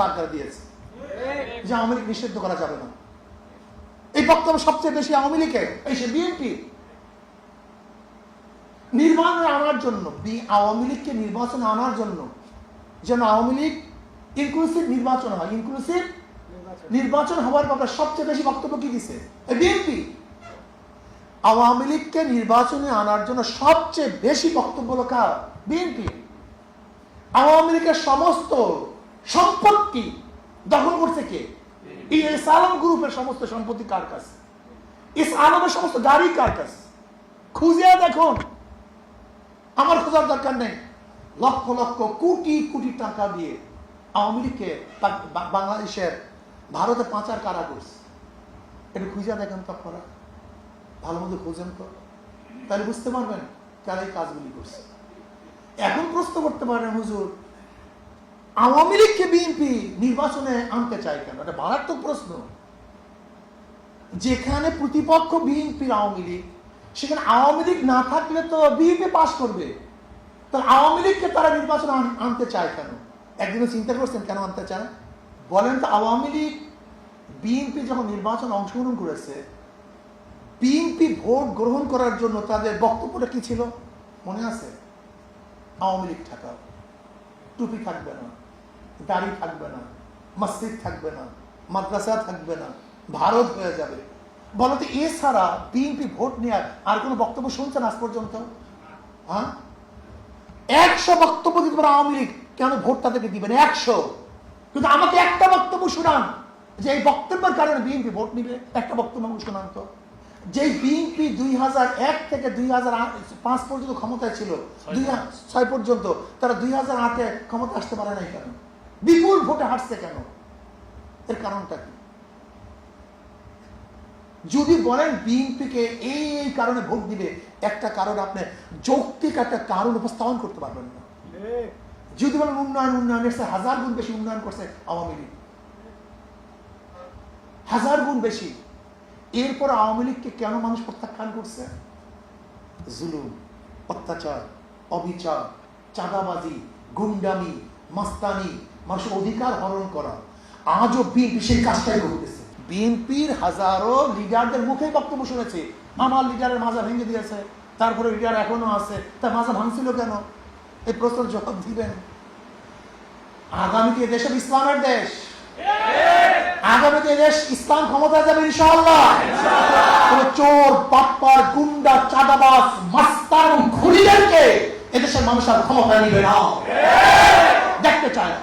বার করে দিয়েছে। যে আওয়ামী লীগ নিষিদ্ধ করা যাবে না। এই বক্তব্য সবচেয়ে বেশি আওয়ামী লীগের, এই সে বিএনপি। আনার জন্য আওয়ামী লীগকে নির্বাচনে আনার জন্য যেন আওয়ামী লীগ ইনক্লুসিভ নির্বাচন হয়। ইনক্লুসিভ নির্বাচন হওয়ার ব্যাপারে সবচেয়ে বেশি বক্তব্য কি দিছে? বিএনপি। আওয়ামী লীগকে নির্বাচনে আনার জন্য সবচেয়ে বেশি বক্তব্য লেখা বিএনপি। আওয়ামী লীগের সমস্ত সম্পত্তি দখল করছে কে? এই এস আলম গ্রুপের সমস্ত সম্পত্তি কার কাছে? এস আলমের সমস্ত গাড়ি কার কাছে? খুঁজে দেখুন। আমার খোঁজার দরকার নেই। লক্ষ লক্ষ কোটি কোটি টাকা দিয়ে আওয়ামী লীগকে বাংলাদেশের ভারতে পাঁচার কারা করছে। একটু খুঁজে দেখেন তো আপনারা। ভালো মতো খোঁজেন তো। তাহলে বুঝতে পারবেন কারা এই কাজগুলি করছে। এখন প্রশ্ন করতে পারেন হুজুর আওয়ামী লীগকে বিএনপি নির্বাচনে আনতে চায় কেন? এটা মারাত্মক প্রশ্ন। যেখানে প্রতিপক্ষ বিএনপির আওয়ামী লীগ, সেখানে আওয়ামী লীগ না থাকলে তো বিএনপি পাশ করবে। তাহলে আওয়ামী লীগকে তারা নির্বাচনে আনতে চায় কেন? একদিনও চিন্তা করছেন, কেন আনতে চায়? বলেন তো, আওয়ামী লীগ বিএনপি যখন নির্বাচন অংশগ্রহণ করেছে বিএনপি ভোট গ্রহণ করার জন্য তাদের বক্তব্যটা কি ছিল? মনে আছে? আওয়ামী লীগ ঠাকাও। টুপি থাকবে না। দাড়ি থাকবে না মসজিদ থাকবে না মাদ্রাসা থাকবে না ভারত হয়ে যাবে। বলো তো এছাড়া বিএনপি ভোট নেওয়ার আর কোনো বক্তব্য শুনছেন আজ পর্যন্ত? হ্যাঁ? একশো বক্তব্য দিতে পারে আওয়ামী লীগ কেন ভোট তাদেরকে দিবেন একশো। কিন্তু আমাকে একটা বক্তব্য শোনান যে এই বক্তব্যের কারণে বিএনপি ভোট নিবে। একটা বক্তব্য আমাকে শোনান তো। যে বিএনপি দুই হাজার এক থেকে দুই হাজার পাঁচ পর্যন্ত ক্ষমতায় ছিল দুই ছয় পর্যন্ত তারা দুই হাজার আটে ক্ষমতা আসতে পারে নাই কেন? বিপুল ভোটে হারছে কেন? এর কারণটা কি? যদি বলেন বিএনপিকে এই এই কারণে ভোট দিবে, একটা কারণ আপনি যৌক্তিক একটা কারণ উপস্থাপন করতে পারবেন না। যদি বলেন উন্নয়ন উন্নয়ন এসে হাজার গুণ বেশি উন্নয়ন করছে আওয়ামী লীগ। হাজার গুণ বেশি। এরপর আওয়ামী লীগকে কেন মানুষ প্রত্যাখ্যান করছে? জুলুম, অত্যাচার, অবিচার, চাঁদাবাজি, গুন্ডামি, মাস্তানি মানুষের অধিকার হরণ করা। আজও বিএনপি সেই কাজটাই করতেছে। বিএনপির হাজারো লিডারদের মুখে বক্তব্য শুনেছে। আমার লিডারের মাজা ভেঙে দিয়েছে, তারপরে লিডার এখনও আছে, তার মাজা ভাঙছিল কেন? এই প্রশ্নের জবাব দিবেন। আগামীতে দেশের ইসলামের দেশ। আগামীতে দেশ ইসলাম ক্ষমতা যাবে ইনশাআল্লাহ। কোন চোর গুন্ডা মাস্তান এবং খুনিদেরকে এদেশের মানুষ আর ক্ষমতা নিবে না। দেখতে চায়